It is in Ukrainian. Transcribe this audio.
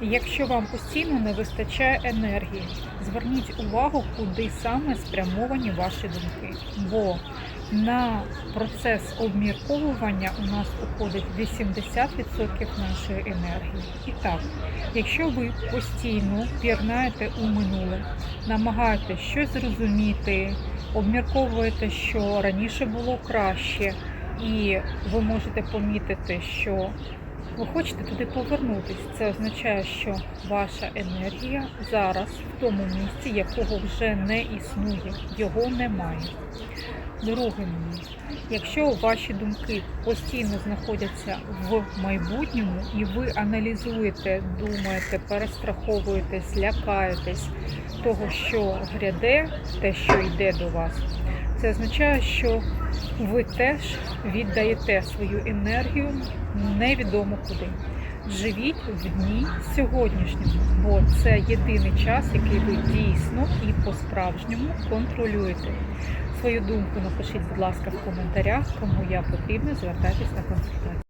Якщо вам постійно не вистачає енергії, зверніть увагу, куди саме спрямовані ваші думки. Бо на процес обмірковування у нас уходить 80% нашої енергії. І так, якщо ви постійно пірнаєте у минуле, намагаєтесь щось зрозуміти, обмірковуєте, що раніше було краще, і ви можете помітити, що ви хочете туди повернутися. Це означає, що ваша енергія зараз в тому місці, якого вже не існує, його немає. Друге момент. Якщо ваші думки постійно знаходяться в майбутньому, і ви аналізуєте, думаєте, перестраховуєтесь, лякаєтесь того, що гряде, те, що йде до вас, це означає, що ви теж віддаєте свою енергію невідомо куди. Живіть в дні сьогоднішньому, бо це єдиний час, який ви дійсно і по-справжньому контролюєте. Свою думку напишіть, будь ласка, в коментарях. Кому я потрібна, звертайтесь на консультацію.